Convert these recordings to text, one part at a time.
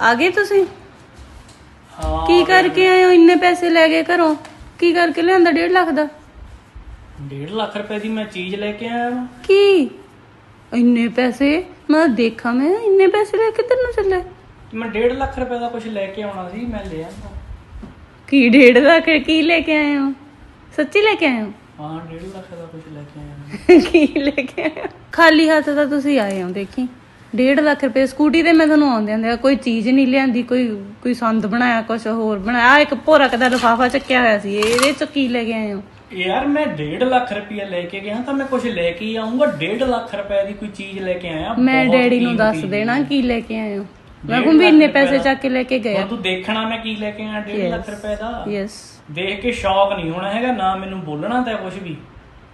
ਆ ਗਏ ਤੁਸੀਂ? ਹਾਂ ਕੀ ਕਰਕੇ ਆਏ ਹੋ? ਇੰਨੇ ਪੈਸੇ ਲੈ ਗਏ ਘਰੋਂ? ਕੀ ਕਰਕੇ ਲਿਆਂਦਾ 1.5 ਲੱਖ ਦਾ? 1.5 ਲੱਖ ਰੁਪਏ ਦੀ ਮੈਂ ਚੀਜ਼ ਲੈ ਕੇ ਆਇਆ ਵਾਂ। ਕੀ? ਇੰਨੇ ਪੈਸੇ? ਮੈਂ ਦੇਖਾਂ ਮੈਂ ਇੰਨੇ ਪੈਸੇ ਲੈ ਕੇ ਤੈਨੂੰ ਚੱਲੇ ਮੈਂ 1.5 ਲੱਖ ਰੁਪਏ ਦਾ ਕੁਝ ਲੈ ਕੇ ਆਉਣਾ ਸੀ ਮੈਂ ਲਿਆ ਕੀ 1.5 ਲੱਖ ਕੀ ਲੈ ਕੇ ਆਏ ਹੋ? ਸੱਚੀ ਲੈ ਕੇ ਆਏ ਹੋ? ਹਾਂ 1.5 ਲੱਖ ਦਾ ਕੁਝ ਲੈ ਕੇ ਆਇਆ। ਕੀ ਲੈ ਕੇ ਆਏ ਹੋ? ਖਾਲੀ ਹੱਥ ਤਾਂ ਤੁਸੀਂ ਆਏ ਹੋ ਦੇਖੀ। 1.5 ਲੱਖ ਰੁਪਏ ਸਕੂਟੀ ਤੇ ਮੈਂ ਤੁਹਾਨੂੰ ਆਉਂਦੇ ਆਂਦੇ ਕੋਈ ਚੀਜ਼ ਨਹੀਂ ਲਿਆਂਦੀ ਕੋਈ ਕੋਈ ਸੰਦ ਬਣਾਇਆ ਕੁਝ ਹੋਰ ਬਣਾਇਆ। ਇੱਕ ਭੋਰਕ ਦਾ ਲਿਫਾਫਾ ਚੱਕਿਆ ਹੋਇਆ ਸੀ ਇਹਦੇ ਚ ਕੀ ਲੈ ਕੇ ਆਏ ਹੋ? ਯਾਰ ਮੈਂ 1.5 ਲੱਖ ਰੁਪਏ ਲੈ ਕੇ ਗਿਆ ਤਾਂ ਮੈਂ ਕੁਝ ਲੈ ਕੇ ਆਉਂਗਾ 1.5 ਲੱਖ ਰੁਪਏ ਦੀ ਕੋਈ ਚੀਜ਼ ਲੈ ਕੇ ਆਇਆ ਮੈਂ ਡੈਡੀ ਨੂੰ ਦੱਸ। ਦੇਣਾ ਕੀ ਲੈ ਕੇ ਆਏ ਹੋ। ਮੈਂ ਡੇਢ ਕਹੂੰ ਵੀ ਇੰਨੇ ਪੈਸੇ। ਚੱਕ ਕੇ ਲੈ ਕੇ ਗਏ ਤੂੰ ਦੇਖਣਾ ਮੈਂ ਕੀ ਲੈ ਕੇ ਆਇਆ 1.5 ਲੱਖ ਰੁਪਏ ਦਾ। ਯੈਸ ਦੇਖ ਕੇ ਸ਼ੌਕ ਨਹੀਂ ਹੋਣਾ ਹੈਗਾ ਨਾ ਮੈਨੂੰ ਬੋਲਣਾ ਤਾਂ ਕੁਝ ਵੀ।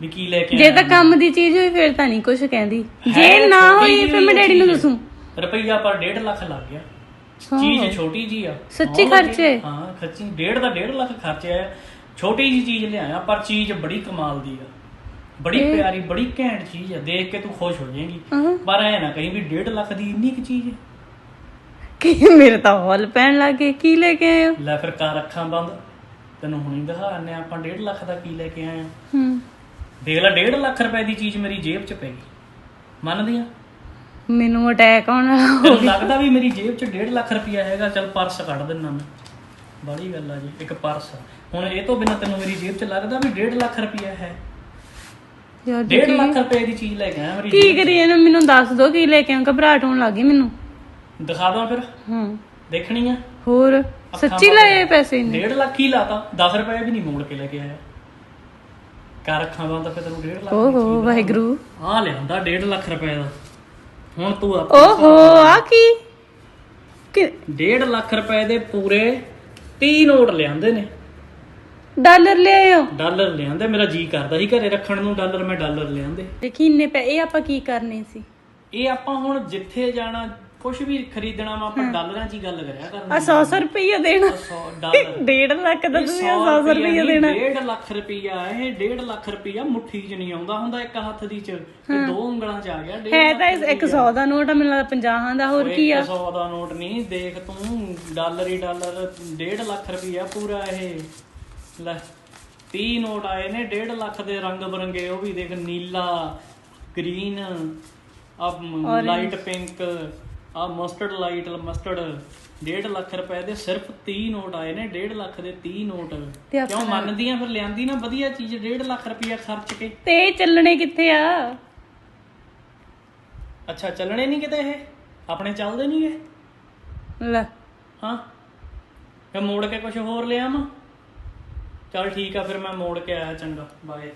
ਵੀ ਕੀ ਲੈ ਕੇ ਜੇ ਆਇਆ ਤਾਂ ਕੰਮ ਦੀ ਚੀਜ਼ ਹੋਈ ਫਿਰ ਤਾਂ ਨਹੀਂ ਕੁਝ ਕਹਿੰਦੀ। ਜੇ ਨਾ ਛੋਟੀ ਹੋਈ ਜਿਹੀ ਫਿਰ ਮੈਂ ਡੈਡੀ ਨੂੰ ਚੀਜ਼। ਦੱਸੂ। ਰੁਪਈਆ ਪਰ 1.5 ਲੱਖ ਲੱਗ ਗਿਆ। ਚੀਜ਼ ਛੋਟੀ ਜੀ ਆ। ਸੱਚੀ ਹਾਂ, ਖਰਚੇ? ਹਾਂ ਖਰਚੀ। 1.5 ਦਾ 1.5 ਲੱਖ ਖਰਚਿਆ ਹੈ ਛੋਟੀ ਜੀ ਚੀਜ਼ ਲਿਆਇਆ ਪਰ ਚੀਜ਼ ਬੜੀ ਕਮਾਲ ਦੀ ਆ। ਬੜੀ ਪਿਆਰੀ ਬੜੀ ਘੈਂਟ ਚੀਜ਼ ਆ। ਦੇਖ ਕੇ ਤੂੰ ਖੁਸ਼ ਹੋ ਜਾਏਂਗੀ। ਹਾਂ। ਪਰ ਐ ਨਾ ਕਹੀਂ ਵੀ 1.5 ਲੱਖ ਦੀ ਇੰਨੀ ਕੁ ਚੀਜ਼ ਹੈ ਕੀ ਮੇਰੇ ਤਾਂ ਹੌਲ ਪੈਣ ਲੱਗੇ ਕੀ ਲੈ ਕੇ ਆਏ ਹੋ? ਲੈ ਫਿਰ ਕਰ ਅੱਖਾਂ ਬੰਦ। ਤੈਨੂੰ ਹੁਣੀ ਦਿਖਾਣੇ ਆਪਾਂ 1.5 ਲੱਖ ਦਾ ਕੀ ਲੈ ਕੇ ਆਏ ਆ ਹੂੰ। ਦੇਖ ਲੈ 1.5 ਲੱਖ ਰੁਪਏ ਦੀ ਚੀਜ਼ ਮੇਰੀ ਜੇਬ 'ਚ ਪੈ ਗਈ। ਮੰਨਦੀ ਆ? ਮੈਨੂੰ ਅਟੈਕ ਆਉਣ ਹੋ ਤੈਨੂੰ ਲੱਗਦਾ ਵੀ ਮੇਰੀ ਜੇਬ 'ਚ 1.5 ਲੱਖ ਰੁਪਇਆ ਹੈਗਾ? ਚੱਲ ਪਰਸ ਕੱਢ ਦਿੰਨਾ ਮੈਂ। ਬੜੀ ਗੱਲ ਆ ਜੀ ਇੱਕ ਪਰਸ। ਹੁਣ ਇਹ ਤੋਂ ਬਿਨਾ ਤੈਨੂੰ ਮੇਰੀ ਜੇਬ 'ਚ ਲੱਗਦਾ ਵੀ 1.5 ਲੱਖ ਰੁਪਇਆ ਹੈ? ਯਾਰ 1.5 ਲੱਖ ਰੁਪਏ ਦੀ ਚੀਜ਼ ਲੈ ਕੇ ਆਇਆ ਮੇਰੀ ਕੀ ਕਰੀਏ ਨਾ ਮੈਨੂੰ ਦੱਸ ਦੋ ਕੀ ਲੈ ਕੇ ਆਉਂ? ਘਬਰਾਹਟ ਹੋਣ ਲੱਗੀ ਮੈਨੂੰ। ਦਿਖਾ ਦਾਂ ਫਿਰ। ਹਾਂ। ਦੇਖਣੀ ਆ? ਹੋਰ? ਸੱਚੀ ਲਏ ਪੈਸੇ ਇੰਨੇ 1.5 ਲੱਖ ਹੀ ਲਾਤਾ। 10 ਰੁਪਏ ਵੀ ਨਹੀਂ ਮੋੜ ਕੇ ਲੈ ਕੇ ਆਇਆ। ਕਰ ਅੱਖਾਂ ਬੰਦ ਫਿਰ ਤੈਨੂੰ 1.5 ਲੱਖ ਓਹੋ ਵਾਹਿਗੁਰੂ। ਆ ਲਿਆਂਦਾ 1.5 ਲੱਖ ਰੁਪਏ ਦਾ। ਹੁਣ ਤੂੰ ਆ ਓਹੋ ਆ ਕੀ? ਕਿ 1.5 ਲੱਖ ਰੁਪਏ ਦੇ ਪੂਰੇ 30 ਨੋਟ ਲਿਆਂਦੇ ਨੇ। ਡਾਲਰ ਲੈ ਆਇਓ ਡਾਲਰ ਲਿਆਂਦੇ ਮੇਰਾ ਜੀ ਕਰਦਾ ਸੀ ਘਰੇ ਰੱਖਣ ਨੂੰ ਡਾਲਰ ਮੈਂ ਡਾਲਰ ਲਿਆਂਦੇ। ਦੇਖੀ ਇੰਨੇ ਪੈ ਇਹ ਆਪਾਂ ਕੀ ਕਰਨੇ ਸੀ? ਇਹ ਆਪਾਂ ਹੁਣ ਜਿੱਥੇ ਜਾਣਾ ਕੁਝ ਵੀ ਖਰੀਦਣਾ ਵਾ ਆਪਾਂ ਡਾਲਰਾਂ 'ਚ ਹੀ ਗੱਲ ਕਰਿਆ ਕਰਨੀ ਆ 100 ਰੁਪਏ ਦੇਣਾ। 100 ਡਾਲਰ। 1.5 ਲੱਖ ਦਾ ਤੁਸੀਂ 100 ਰੁਪਏ ਦੇਣਾ। 1.5 ਲੱਖ ਰੁਪਈਆ ਇਹ 1.5 ਲੱਖ ਰੁਪਈਆ ਮੁੱਠੀ 'ਚ ਨਹੀਂ ਆਉਂਦਾ ਹੁੰਦਾ ਇੱਕ ਹੱਥ ਦੀ 'ਚ ਤੇ ਦੋ ਉਂਗਲਾਂ 'ਚ ਆ ਗਿਆ ਹੈ ਤਾਂ ਇਸ- ਇੱਕ 100 ਦਾ ਨੋਟ ਆ ਮੈਨੂੰ ਲੱਗਦਾ 50 ਦਾ ਹੋਰ ਕੀ ਆ? 100 ਦਾ ਨੋਟ ਨਹੀਂ ਦੇਖ ਤੂੰ ਡਾਲਰ ਹੀ ਡਾਲਰ 1.5 ਲੱਖ ਰੁਪਈਆ ਪੂਰਾ ਇਹ। ਲੈ 30 ਨੋਟ ਆਏ ਨੇ 1.5 ਲੱਖ ਦੇ ਰੰਗ ਬਰੰਗੇ ਉਹ ਵੀ ਦੇਖ ਨੀਲਾ ਗ੍ਰੀਨ ਆ ਲਾਈਟ ਪਿੰਕ ਆ ਮਸਟਰਡ ਲਾਈਟ ਮਸਟਰਡ 1.5 ਲੱਖ ਰੁਪਏ ਦੇ ਸਿਰਫ 30 ਨੋਟ ਆਏ ਨੇ 1.5 ਲੱਖ ਦੇ 30 ਨੋਟ ਕਿਉਂ ਮੰਨਦੀਆਂ ਫਿਰ ਲਿਆਂਦੀ ਨਾ ਵਧੀਆ ਚੀਜ਼ 1.5 ਲੱਖ ਰੁਪਈਆ ਖਰਚ ਕੇ। ਤੇ ਚੱਲਣੇ ਕਿੱਥੇ ਆ? ਅੱਛਾ ਚੱਲਣੇ ਨਹੀਂ ਕਿਤੇ ਇਹ? ਆਪਣੇ ਚੱਲਦੇ ਨਹੀਂ ਇਹ? ਲੈ। ਹਾਂ। ਮੈਂ ਮੋੜ ਕੇ ਕੁਝ ਹੋਰ ਲਿਆ ਮਾ? ਚਲ ਠੀਕ ਆ ਫਿਰ ਮੈਂ ਮੋੜ ਕੇ ਆਇਆ ਚੰਗਾ ਬਾਏ।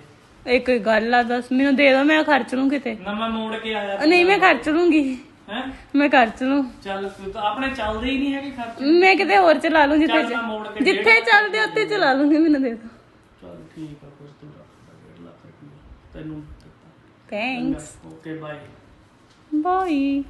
ਇਹ ਕੋਈ ਗੱਲ ਆ ਦੱਸ ਮੈਨੂੰ ਦੇ ਦੋ ਮੈਂ ਖਰਚ ਲੂੰ ਕਿਤੇ। ਨਾ ਮੈਂ ਮੋੜ ਕੇ ਆਇਆ। ਨਹੀਂ ਮੈਂ ਖਰਚ ਲੂੰਗੀ। ਹੈ? ਮੈਂ ਖਰਚ ਲੂੰ ਚੱਲ ਤੂੰ ਤਾਂ ਆਪਣੇ ਚੱਲਦੇ ਹੀ ਨਹੀਂ ਹੈਗੇ ਖਰਚ ਮੈਂ ਕਿਤੇ ਹੋਰ ਚਲਾ ਲੂੰ ਜਿੱਥੇ ਚੱਲ ਮੈਂ ਮੋੜ ਕੇ ਜਿੱਥੇ ਚੱਲਦੇ ਉੱਥੇ ਚਲਾ ਲੂੰਗੀ ਮੈਨੂੰ ਦੇ ਦੋ। ਚਲ ਠੀਕ ਆ ਫਿਰ ਤੂੰ ਰੱਖ ਲੈ 1.5 ਲੱਖ ਰੁਪਏ ਤੈਨੂੰ ਦਿੱਤਾ। ਥੈਂਕਸ ਓਕੇ ਬਾਏ ਬਾਈ